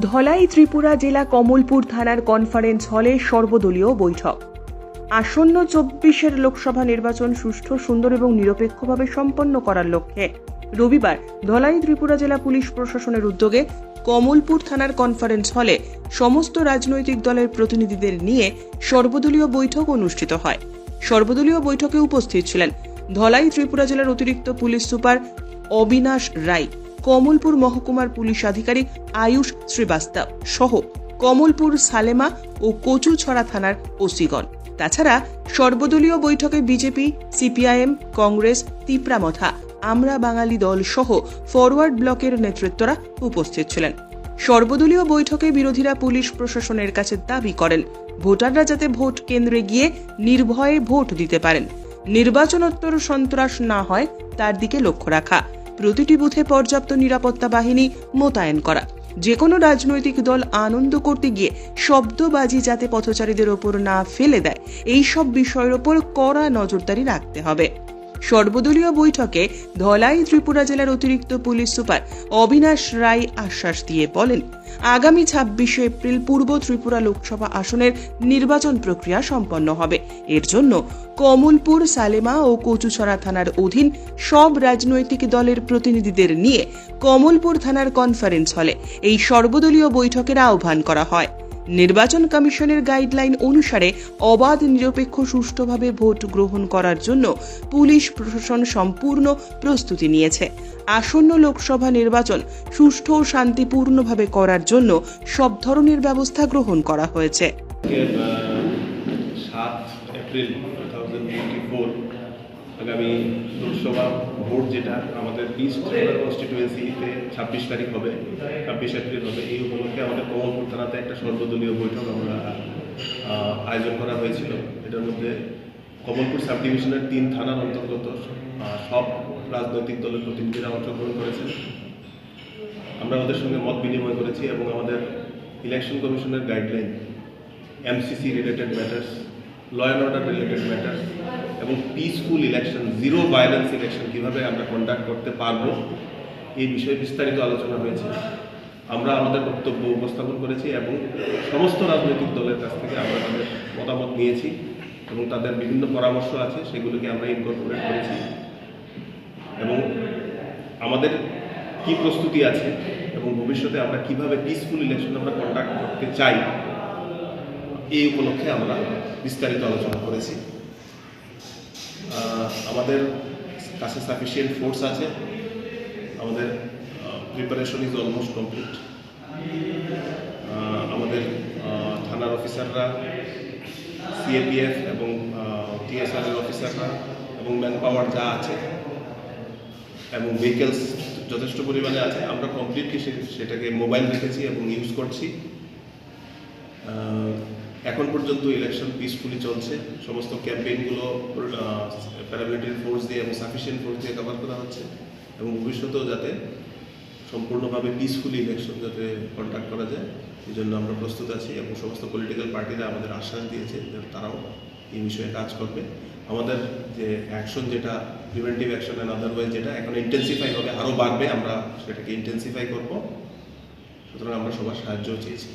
ধলাই ত্রিপুরা জেলা কমলপুর থানার কনফারেন্স হলে সর্বদলীয় বৈঠক। আসন্ন চব্বিশের লোকসভা নির্বাচন সুষ্ঠু, সুন্দর এবং নিরপেক্ষভাবে সম্পন্ন করার লক্ষ্যে রবিবার ধলাই ত্রিপুরা জেলা পুলিশ প্রশাসনের উদ্যোগে কমলপুর থানার কনফারেন্স হলে সমস্ত রাজনৈতিক দলের প্রতিনিধিদের নিয়ে সর্বদলীয় বৈঠক অনুষ্ঠিত হয়। সর্বদলীয় বৈঠকে উপস্থিত ছিলেন ধলাই ত্রিপুরা জেলার অতিরিক্ত পুলিশ সুপার অবিনাশ রায়। কমলপুর মহকুমার পুলিশ আধিকারিক আয়ুষ শ্রীবাস্তব সহ কমলপুর সালেমা ও কচুছড়া থানার ওসিগণ। তাছাড়া সর্বদলীয় বৈঠকে বিজেপি, সিপিআইএম, কংগ্রেস, তিপ্রামথা, আমরা বাঙালি দল সহ ফরওয়ার্ড ব্লকের নেতৃত্বরা উপস্থিত ছিলেন। সর্বদলীয় বৈঠকে বিরোধীরা পুলিশ প্রশাসনের কাছে দাবি করেন, ভোটাররা যাতে ভোট কেন্দ্রে গিয়ে নির্ভয়ে ভোট দিতে পারেন। নির্বাচনোত্তর সন্ত্রাস না হয়, তার দিকে লক্ষ্য রাখা। প্রতিটি বুথে পর্যাপ্ত নিরাপত্তা বাহিনী মোতায়েন করা। যে কোনো রাজনৈতিক দল আনন্দ করতে গিয়ে শব্দবাজি যাতে পথচারীদের ওপর না ফেলে দেয় এই সব বিষয়ের ওপর কড়া নজরদারি রাখতে হবে। সর্বদলীয় বৈঠকে ধলাই ত্রিপুরা জেলার অতিরিক্ত পুলিশ সুপার অবিনাশ রায় আশ্বাস দিয়ে বলেন, আগামী ছাব্বিশে এপ্রিল পূর্ব ত্রিপুরা লোকসভা আসনের নির্বাচন প্রক্রিয়া সম্পন্ন হবে। এর জন্য কমলপুর, সালেমা ও কচুছড়া থানার অধীন সব রাজনৈতিক দলের প্রতিনিধিদের নিয়ে কমলপুর থানার কনফারেন্স হলে এই সর্বদলীয় বৈঠকের আহ্বান করা হয়। নির্বাচন কমিশনের গাইডলাইন অনুসারে অবাধ, নিরপেক্ষ, সুষ্ঠুভাবে ভোট গ্রহণ করার জন্য পুলিশ প্রশাসন সম্পূর্ণ প্রস্তুতি নিয়েছে। আসন্ন লোকসভা নির্বাচন সুষ্ঠু ও শান্তিপূর্ণভাবে করার জন্য সব ধরনের ব্যবস্থা গ্রহণ করা হয়েছে। আগামী লোকসভা ভোট যেটা আমাদের ইস্ট কনস্টিটিউয়েন্সিতে ছাব্বিশ তারিখ হবে, ছাব্বিশ এপ্রিল হবে, এই উপলক্ষে আমাদের কমলপুর থানাতে একটা সর্বদলীয় বৈঠক আমরা আয়োজন করা হয়েছিল। এটার মধ্যে কমলপুর সাব ডিভিশনের তিন থানার অন্তর্গত সব রাজনৈতিক দলের প্রতিনিধিরা অংশগ্রহণ করেছেন। আমরা ওদের সঙ্গে মত বিনিময় করেছি এবং আমাদের ইলেকশন কমিশনের guideline MCC related matters law and order related matter এবং peaceful election zero violence election কীভাবে আমরা কন্ডাক্ট করতে পারব, এই বিষয়ে বিস্তারিত আলোচনা হয়েছে। আমরা আমাদের বক্তব্য উপস্থাপন করেছি এবং সমস্ত রাজনৈতিক দলের কাছ থেকে আমরা তাদের মতামত নিয়েছি এবং তাদের বিভিন্ন পরামর্শ আছে, সেগুলোকে আমরা ইনকর্পোরেট করেছি। এবং আমাদের কি প্রস্তুতি আছে এবং ভবিষ্যতে আমরা কীভাবে পিসফুল ইলেকশন আমরা কন্ডাক্ট করতে চাই এই উপলক্ষে আমরা বিস্তারিত আলোচনা করেছি। আমাদের কাছে সাফিসিয়েন্ট ফোর্স আছে। আমাদের প্রিপারেশন ইজ অলমোস্ট কমপ্লিট আমাদের থানার অফিসাররা সিএপিএফ এবং টিএসআর এর অফিসাররা এবং ম্যান পাওয়ার যা আছে এবং ভেহিকেলস যথেষ্ট পরিমাণে আছে, আমরা কমপ্লিটলি সেটাকে মোবাইল রেখেছি এবং ইউজ করছি। এখন পর্যন্ত ইলেকশন পিসফুলি চলছে। সমস্ত ক্যাম্পেইনগুলো প্যারামিলিটারি ফোর্স দিয়ে এবং সাফিসিয়েন্ট ফোর্স দিয়ে কভার করা হচ্ছে এবং ভবিষ্যতেও যাতে সম্পূর্ণভাবে পিসফুলি ইলেকশন যাতে কন্ডাক্ট করা যায়, এই জন্য আমরা প্রস্তুত আছি এবং সমস্ত পলিটিক্যাল পার্টিরা আমাদের আশ্বাস দিয়েছে তারাও এই বিষয়ে কাজ করবে। আমাদের যে অ্যাকশন যেটা প্রিভেন্টিভ অ্যাকশন অ্যান্ড আদারওয়াইজ যেটা, এখন ইন্টেন্সিফাই হবে, আরও বাড়বে, আমরা সেটাকে ইন্টেন্সিফাই করব। সুতরাং আমরা সবার সাহায্যও চেয়েছি।